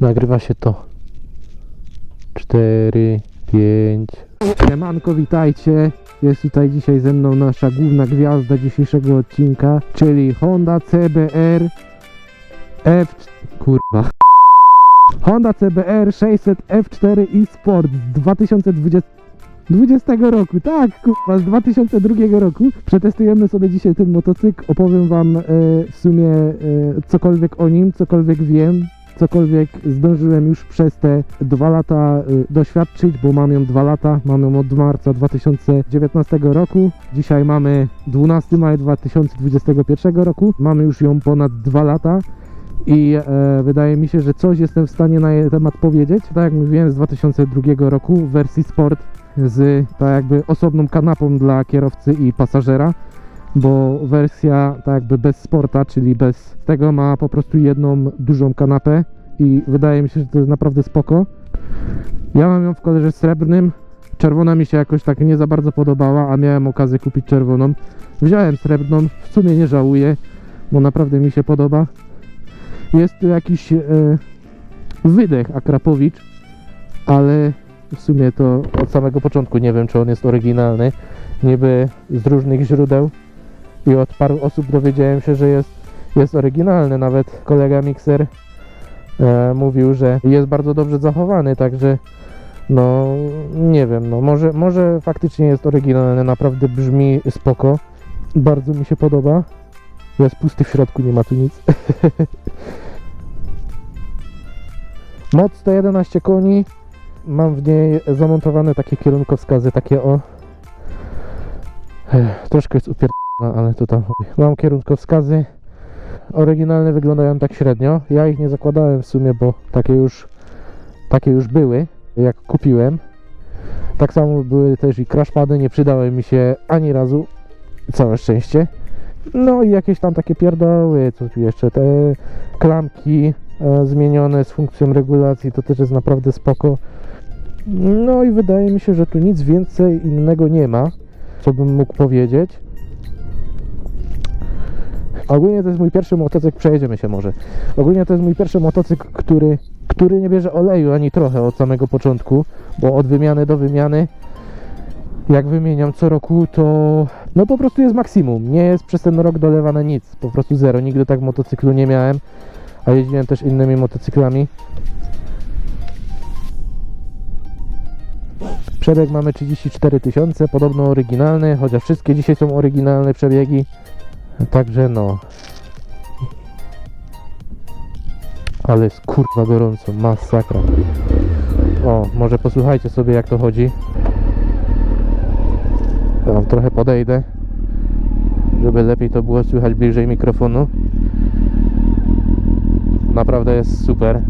Nagrywa się to. 4, 5. Siemanko, witajcie. Jest tutaj dzisiaj ze mną nasza główna gwiazda dzisiejszego odcinka, czyli Honda CBR F... kurwa. Honda CBR 600 F4 i Sport z 2020 20 roku, tak, kurwa, z 2002 roku. Przetestujemy sobie dzisiaj ten motocykl, opowiem wam e, w sumie e, cokolwiek o nim, cokolwiek wiem, cokolwiek zdążyłem już przez te dwa lata y, doświadczyć, bo mam ją dwa lata, mam ją od marca 2019 roku. Dzisiaj mamy 12 maja 2021 roku, mamy już ją ponad dwa lata. I e, wydaje mi się, że coś jestem w stanie na jej temat powiedzieć. Tak jak mówiłem, z 2002 roku w wersji Sport z tak jakby osobną kanapą dla kierowcy i pasażera, bo wersja tak jakby bez sporta, czyli bez tego ma po prostu jedną dużą kanapę i wydaje mi się, że to jest naprawdę spoko. Ja mam ją w kolorze srebrnym. Czerwona mi się jakoś tak nie za bardzo podobała, a miałem okazję kupić czerwoną. Wziąłem srebrną, w sumie nie żałuję, bo naprawdę mi się podoba. Jest tu jakiś e, wydech Akrapowicz, ale w sumie to od samego początku nie wiem, czy on jest oryginalny. Niby z różnych źródeł i od paru osób dowiedziałem się, że jest, jest oryginalny. Nawet kolega Mixer e, mówił, że jest bardzo dobrze zachowany, także no nie wiem, no może, może faktycznie jest oryginalny, naprawdę brzmi spoko. Bardzo mi się podoba. Jest pusty w środku, nie ma tu nic. Moc 111 koni. Mam w niej zamontowane takie kierunkowskazy, takie o. Troszkę jest upierdolona, ale to tam. Mam kierunkowskazy. Oryginalne wyglądają tak średnio. Ja ich nie zakładałem w sumie, bo takie już, takie już były, jak kupiłem. Tak samo były też i crashpady, nie przydały mi się ani razu. Całe szczęście. No i jakieś tam takie pierdoły, co tu jeszcze, te klamki e, zmienione z funkcją regulacji, to też jest naprawdę spoko. No i wydaje mi się, że tu nic więcej innego nie ma, co bym mógł powiedzieć. Ogólnie to jest mój pierwszy motocykl, przejedziemy się może. Ogólnie to jest mój pierwszy motocykl, który, który nie bierze oleju ani trochę od samego początku, bo od wymiany do wymiany jak wymieniam co roku, to no po prostu jest maksimum. Nie jest przez ten rok dolewane nic, po prostu zero. Nigdy tak motocyklu nie miałem, a jeździłem też innymi motocyklami. Przebieg mamy 34 tysiące, podobno oryginalny, chociaż wszystkie dzisiaj są oryginalne przebiegi. Także no. Ale jest kurwa gorąco, masakra. O, może posłuchajcie sobie jak to chodzi. Wam trochę podejdę, żeby lepiej to było słychać bliżej mikrofonu. Naprawdę jest super.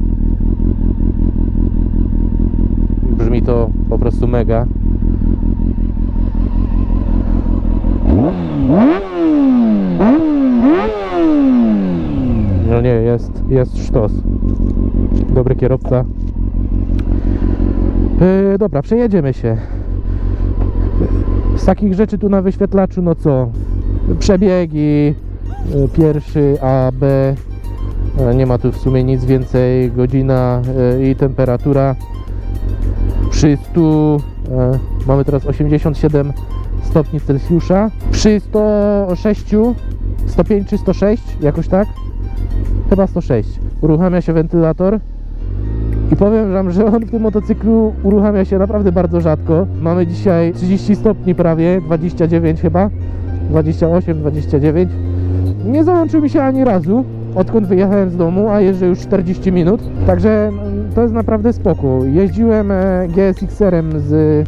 Brzmi to po prostu mega. No nie, jest, jest sztos. Dobry kierowca. Yy, dobra, przejedziemy się. Z takich rzeczy tu na wyświetlaczu, no co? Przebiegi, y, pierwszy A, B, e, nie ma tu w sumie nic więcej, godzina i temperatura. Przy 100 e, mamy teraz 87 stopni Celsjusza. Przy 106, 105 czy 106, jakoś tak? Chyba 106. Uruchamia się wentylator. I powiem wam, że on w tym motocyklu uruchamia się naprawdę bardzo rzadko. Mamy dzisiaj 30 stopni prawie, 29 chyba, 28, 29. Nie załączył mi się ani razu, odkąd wyjechałem z domu, a jeżdżę już 40 minut. Także mm, to jest naprawdę spoko. Jeździłem e, GSX-erem z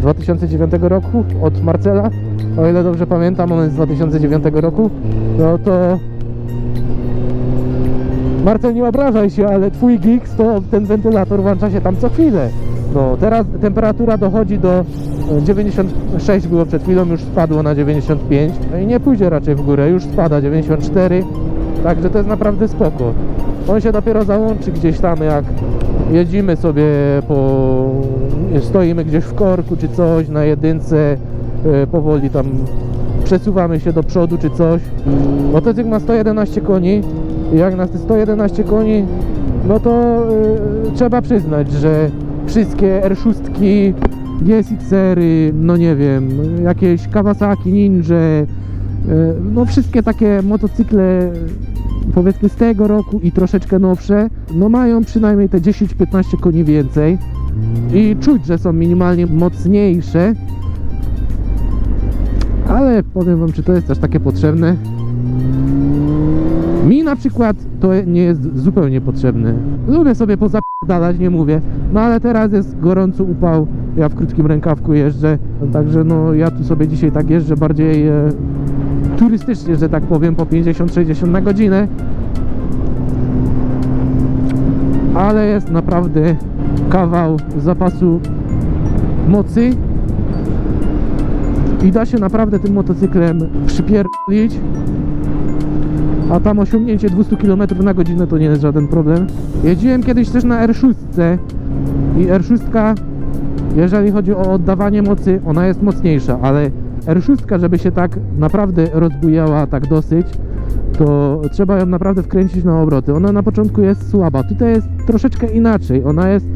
2009 roku od Marcela, o ile dobrze pamiętam, on jest z 2009 roku. No to Marcel, nie obrażaj się, ale twój Geeks to ten wentylator włącza się tam co chwilę. No, teraz temperatura dochodzi do e, 96 było przed chwilą, już spadło na 95 no i nie pójdzie raczej w górę, już spada 94, także to jest naprawdę spoko. On się dopiero załączy gdzieś tam jak jedziemy sobie po... stoimy gdzieś w korku czy coś na jedynce, e, powoli tam przesuwamy się do przodu czy coś. Motocykl ma 111 koni jak na te 111 koni no to y, trzeba przyznać, że wszystkie R6, GSX-ery, no nie wiem, jakieś Kawasaki, Ninja, y, no wszystkie takie motocykle powiedzmy z tego roku i troszeczkę nowsze, no mają przynajmniej te 10-15 koni więcej i czuć, że są minimalnie mocniejsze, ale powiem wam, czy to jest też takie potrzebne. Mi na przykład to nie jest zupełnie potrzebne. Lubię sobie pozapadalać, nie mówię. No ale teraz jest gorący upał, ja w krótkim rękawku jeżdżę, także no ja tu sobie dzisiaj tak jeżdżę bardziej e, turystycznie, że tak powiem, po 50-60 na godzinę. Ale jest naprawdę kawał zapasu mocy. I da się naprawdę tym motocyklem przypierdolić. A tam osiągnięcie 200 km na godzinę to nie jest żaden problem. Jeździłem kiedyś też na R6 i R6, jeżeli chodzi o oddawanie mocy, ona jest mocniejsza, ale R6, żeby się tak naprawdę rozbujała tak dosyć, to trzeba ją naprawdę wkręcić na obroty. Ona na początku jest słaba. Tutaj jest troszeczkę inaczej. Ona jest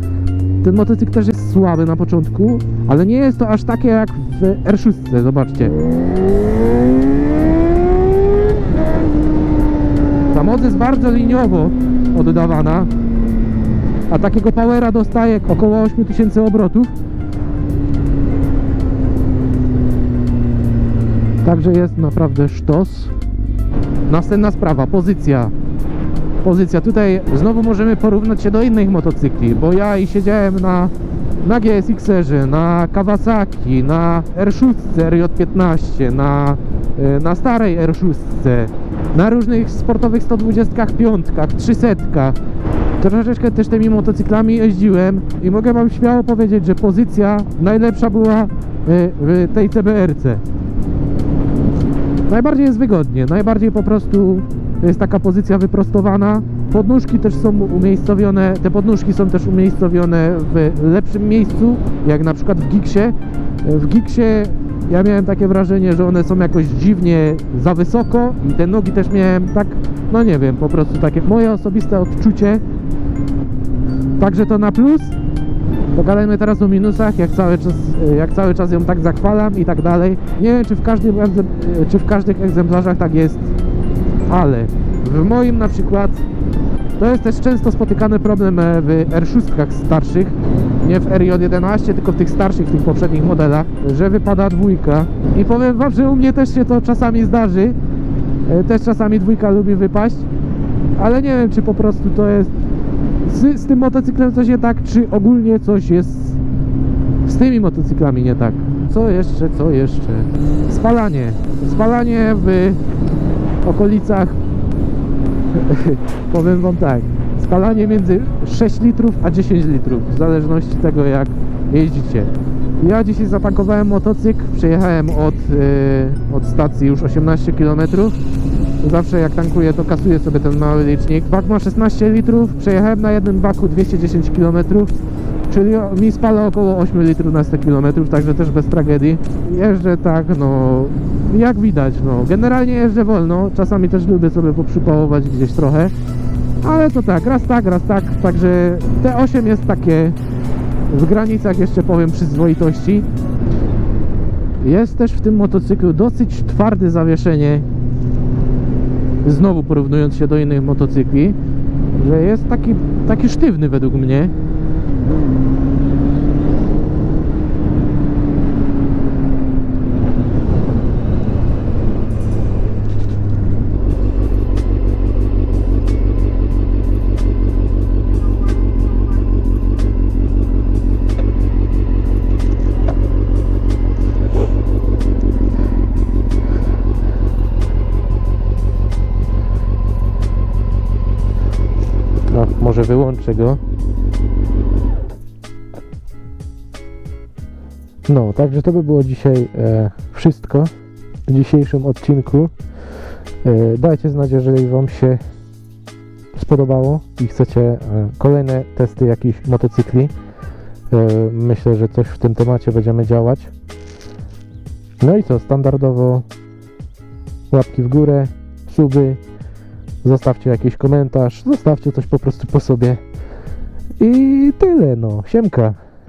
ten motocykl też jest słaby na początku, ale nie jest to aż takie jak w R6, zobaczcie. Ta moc jest bardzo liniowo oddawana, a takiego powera dostaje około 8000 obrotów. Także jest naprawdę sztos. Następna sprawa, pozycja. Pozycja. Tutaj znowu możemy porównać się do innych motocykli, bo ja i siedziałem na, na GSX-erze, na Kawasaki, na R6 RJ15, na, e, na starej R6, na różnych sportowych 125, 300. Troszeczkę też tymi motocyklami jeździłem i mogę wam śmiało powiedzieć, że pozycja najlepsza była e, w tej CBR-ce. Najbardziej jest wygodnie, najbardziej po prostu jest taka pozycja wyprostowana. Podnóżki też są umiejscowione, te podnóżki są też umiejscowione w lepszym miejscu, jak na przykład w Gixie. W Gixie ja miałem takie wrażenie, że one są jakoś dziwnie za wysoko i te nogi też miałem tak, no nie wiem, po prostu takie moje osobiste odczucie. Także to na plus. Pogadajmy teraz o minusach, jak cały czas, jak cały czas ją tak zachwalam i tak dalej. Nie wiem, czy w, każdym, egzem- czy w każdych egzemplarzach tak jest, ale w moim na przykład to jest też często spotykany problem e, w R6 starszych, nie w RJ11, tylko w tych starszych, w tych poprzednich modelach, że wypada dwójka. I powiem wam, że u mnie też się to czasami zdarzy. E, Też czasami dwójka lubi wypaść, ale nie wiem, czy po prostu to jest z, z tym motocyklem coś nie tak, czy ogólnie coś jest z tymi motocyklami nie tak. Co jeszcze, co jeszcze? Spalanie. Spalanie w okolicach powiem wam tak, spalanie między 6 litrów a 10 litrów, w zależności tego jak jeździcie. Ja dzisiaj zatankowałem motocykl, przejechałem od, yy, od stacji już 18 km. Zawsze jak tankuję to kasuję sobie ten mały licznik. Bak ma 16 litrów, przejechałem na jednym baku 210 km. Czyli mi spala około 8 litrów na 100 km, także też bez tragedii. Jeżdżę tak, no jak widać, no generalnie jeżdżę wolno, czasami też lubię sobie poprzypałować gdzieś trochę, ale to tak, raz tak, raz tak, także te 8 jest takie w granicach jeszcze powiem przyzwoitości. Jest też w tym motocyklu dosyć twarde zawieszenie, znowu porównując się do innych motocykli, że jest taki, taki sztywny według mnie. Może wyłączę go. No, także to by było dzisiaj e, wszystko w dzisiejszym odcinku. E, dajcie znać, jeżeli Wam się spodobało i chcecie e, kolejne testy jakichś motocykli. E, myślę, że coś w tym temacie będziemy działać. No i co, standardowo łapki w górę, suby Zostawcie jakiś komentarz, zostawcie coś po prostu po sobie. I tyle, no. Siemka.